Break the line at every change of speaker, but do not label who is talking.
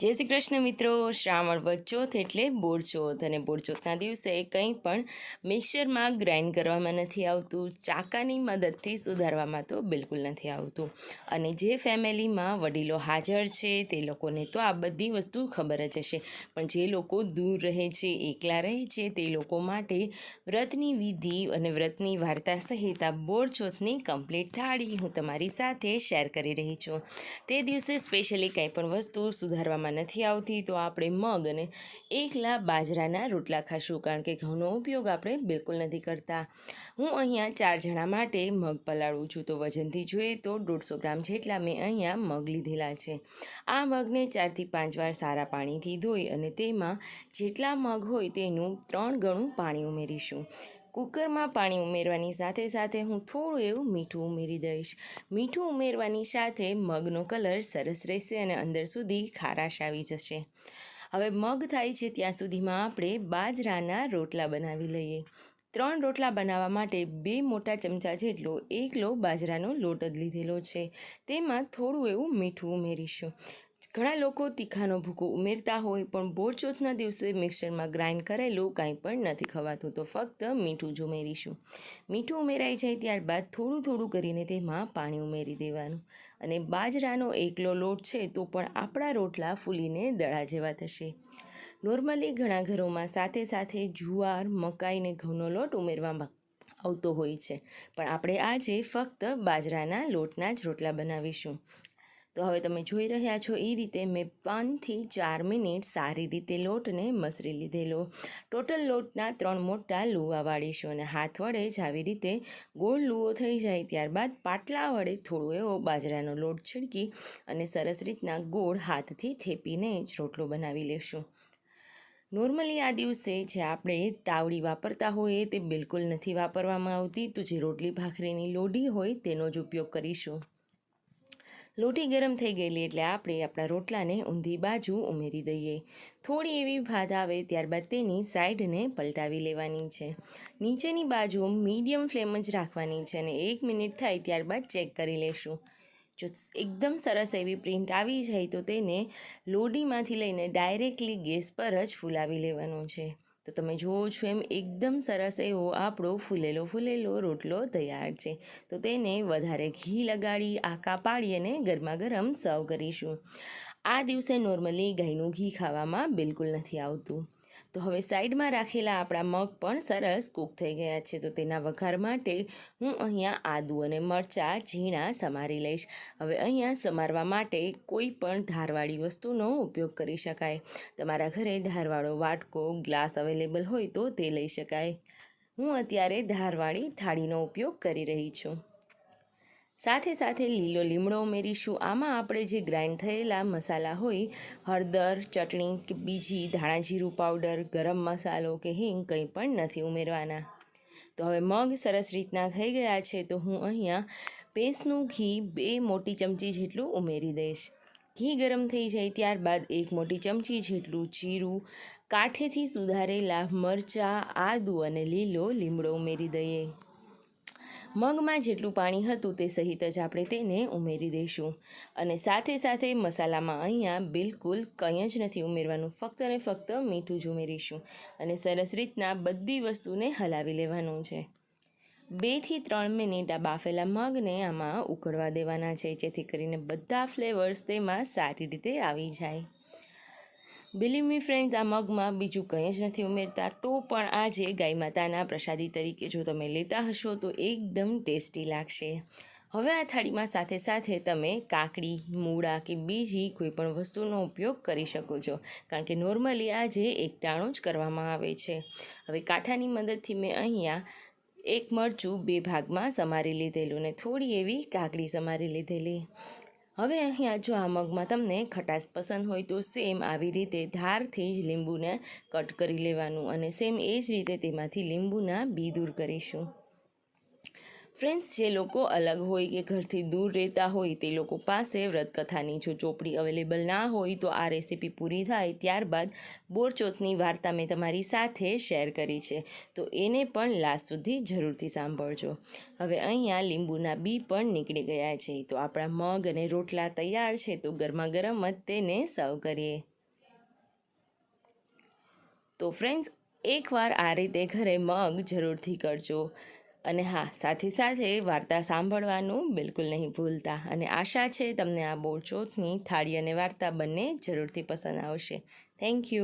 જય શ્રી કૃષ્ણ મિત્રો, શ્રાવણ વચ્ચોથ એટલે બોરચોથ અને બોરચોથના દિવસે કંઈ પણ મિક્સરમાં ગ્રાઇન્ડ કરવામાં નથી આવતું, ચાકાની મદદથી સુધારવામાં તો બિલકુલ નથી આવતું. અને જે ફેમિલીમાં વડીલો હાજર છે, તે લોકોને તો આ બધી વસ્તુ ખબર જ હશે. પણ જે લોકો દૂર રહે છે, એકલા રહે છે, તે લોકો માટે વ્રતની વિધિ અને વ્રતની વાર્તા સહિત આ બોરચોથની કમ્પ્લીટ થાળી હું તમારી સાથે શેર કરી રહી છું. તે દિવસે સ્પેશિયલી કંઈ પણ વસ્તુ સુધારવામાં નથી આવતી, તો આપણે મગ અને એકલા બાજરાના રોટલા ખાશું, કારણ કે ઘઉંનો ઉપયોગ આપણે બિલકુલ નથી કરતા. હું અહીંયા ચાર જણા માટે મગ પલાળું છું, તો વજનથી જોઈએ તો દોઢસો ગ્રામ જેટલા મેં અહીંયા મગ લીધેલા છે. આ મગને ચારથી પાંચ વાર સારા પાણીથી ધોઈ અને તેમાં જેટલા મગ હોય તેનું ત્રણ ગણું પાણી ઉમેરીશું. કુકરમાં પાણી ઉમેરવાની સાથે સાથે હું થોડું એવું મીઠું ઉમેરી દઈશ. મીઠું ઉમેરવાની સાથે મગનો કલર સરસ રહેશે અને અંદર સુધી ખારાશ આવી જશે. હવે મગ થાય છે ત્યાં સુધીમાં આપણે બાજરાના રોટલા બનાવી લઈએ. ત્રણ રોટલા બનાવવા માટે બે મોટા ચમચા જેટલો એકલો બાજરાનો લોટ જ લીધેલો છે. તેમાં થોડું એવું મીઠું ઉમેરીશું. ઘણા લોકો તીખાનો ભૂકો ઉમેરતા હોય, પણ બોરચોથના દિવસે મિક્સરમાં ગ્રાઇન્ડ કરેલું કાંઈ પણ નથી ખવાતું. તો ફક્ત મીઠું જ ઉમેરીશું. મીઠું ઉમેરાઈ જાય ત્યારબાદ થોડું થોડું કરીને તેમાં પાણી ઉમેરી દેવાનું. અને બાજરાનો એકલો લોટ છે, તો પણ આપણા રોટલા ફૂલીને દડા જેવા થશે. નોર્મલી ઘણા ઘરોમાં સાથે સાથે જુવાર, મકાઈ ને ઘઉંનો લોટ ઉમેરવામાં આવતો હોય છે. પણ આપણે આજે ફક્ત બાજરાના લોટના જ રોટલા બનાવીશું. તો હવે તમે જોઈ રહ્યા છો એ રીતે મેં પાંચથી ચાર મિનિટ સારી રીતે લોટને મસરી લીધેલો. ટોટલ લોટના ત્રણ મોટા લુવા વાળીશું અને હાથ વડે જ આવી રીતે ગોળ લુવો થઈ જાય ત્યારબાદ પાટલા વડે થોડો એવો બાજરાનો લોટ છીડકી અને સરસ રીતના ગોળ હાથથી થેપીને જ રોટલો બનાવી લેશું. નોર્મલી આ દિવસે જે આપણે તાવડી વાપરતા હોઈએ તે બિલકુલ નથી વાપરવામાં આવતી. તો જે રોટલી ભાખરીની લોઢી હોય તેનો જ ઉપયોગ કરીશું. લોટી ગરમ થઈ ગયેલી એટલે આપણે આપણા રોટલાને ઊંધી બાજુ ઉમેરી દઈએ. થોડી એવી ભાત આવે ત્યારબાદ તેની સાઈડને પલટાવી લેવાની છે. નીચેની બાજુ મીડિયમ ફ્લેમ જ રાખવાની છે અને એક મિનિટ થાય ત્યારબાદ ચેક કરી લેશું. જો એકદમ સરસ એવી પ્રિન્ટ આવી જાય તો તેને લોડીમાંથી લઈને ડાયરેક્ટલી ગેસ પર જ ફૂલાવી લેવાનું છે. તો તમે જુઓ છો એમ એકદમ સરસ એવો આપણો ફૂલેલો ફૂલેલો રોટલો તૈયાર છે. તો તેને વધારે ઘી લગાડી, આકા પાડી અને ગરમા ગરમ સર્વ કરીશું. આ દિવસે નોર્મલી ગાયનું ઘી ખાવામાં બિલકુલ નથી આવતું. તો હવે સાઈડમાં રાખેલા આપણા મગ પણ સરસ કૂક થઈ ગયા છે. તો તેના વઘાર માટે હું અહીંયા આદુ અને મરચાં, ઝીણા સમારી લઈશ. હવે અહીંયા સમારવા માટે કોઈ પણ ધારવાળી વસ્તુનો ઉપયોગ કરી શકાય. તમારા ઘરે ધારવાળો વાટકો, ગ્લાસ અવેલેબલ હોય તો તે લઈ શકાય. હું અત્યારે ધારવાળી થાળીનો ઉપયોગ કરી રહી છું. સાથે સાથે લીલો લીમડો ઉમેરીશું. આમાં આપણે જે ગ્રાઇન્ડ થયેલા મસાલા હોય, હળદર, ચટણી કે બીજી ધાણા જીરું પાવડર, ગરમ મસાલો કે હિંગ કંઈ પણ નથી ઉમેરવાના. તો હવે મગ સરસ રીતના થઈ ગયા છે, તો હું અહીંયા ભેંસનું ઘી બે મોટી ચમચી જેટલું ઉમેરી દઈશ. ઘી ગરમ થઈ જાય ત્યારબાદ એક મોટી ચમચી જેટલું જીરું, કાંઠેથી સુધારેલા મરચાં, આદુ અને લીલો લીમડો ઉમેરી દઈએ. મગમાં જેટલું પાણી હતું તે સહિત જ આપણે તેને ઉમેરી દઈશું. અને સાથે સાથે મસાલામાં અહીંયા બિલકુલ કંઈ જ નથી ઉમેરવાનું. ફક્ત અને ફક્ત મીઠું જ ઉમેરીશું. અને સરસ રીતના બધી વસ્તુને હલાવી લેવાનું છે. બેથી ત્રણ મિનિટ આ બાફેલા મગને આમાં ઉકળવા દેવાના છે, જેથી કરીને બધા ફ્લેવર્સ તેમાં સારી રીતે આવી જાય. બિલીવ મી ફ્રેન્ડ્સ આ મગમાં બીજું કંઈ જ નથી ઉમેરતા. તો પણ આજે ગાય માતાના પ્રસાદી તરીકે જો તમે લેતા હશો, તો એકદમ ટેસ્ટી લાગશે. હવે આ થાળીમાં સાથે સાથે તમે કાકડી, મૂળા કે બીજી કોઈ પણ વસ્તુનો ઉપયોગ કરી શકો છો. કારણ કે નોર્મલી આજે એકટાણું જ કરવામાં આવે છે. હવે કાંઠાની મદદથી મેં અહીંયા એક મરચું બે ભાગમાં સમારી લીધેલું ને થોડી એવી કાકડી સમારી લીધેલી. હવે અહીંયા જો આ મગમાં તમને ખટાશ પસંદ હોય તો સેમ આવી રીતે ધારથી જ લીંબુને કટ કરી લેવાનું અને સેમ એ જ રીતે તેમાંથી લીંબુના બી દૂર કરીશું. ફ્રેન્ડ્સ જે લોકો અલગ હોય કે ઘરથી દૂર રહેતા હોય, તે લોકો પાસે વ્રતકથાની જો ચોપડી અવેલેબલ ના હોય, તો આ રેસીપી પૂરી થાય ત્યારબાદ બોરચોથની વાર્તા મેં તમારી સાથે શેર કરી છે. તો એને પણ લાસ્ટ સુધી જરૂરથી સાંભળજો. હવે અહીંયા લીંબુના બી પણ નીકળી ગયા છે. તો આપણા મગ અને રોટલા તૈયાર છે, તો ગરમા ગરમ જ તેને સર્વ કરીએ. તો ફ્રેન્ડ્સ એકવાર આ રીતે ઘરે મગ જરૂરથી કરજો. અને હા, સાથે સાથે વાર્તા સાંભળવાનું બિલકુલ નહીં ભૂલતા. અને આશા છે તમને આ બોરચોથની થાળી અને વાર્તા બંને જરૂરથી પસંદ આવશે. Thank you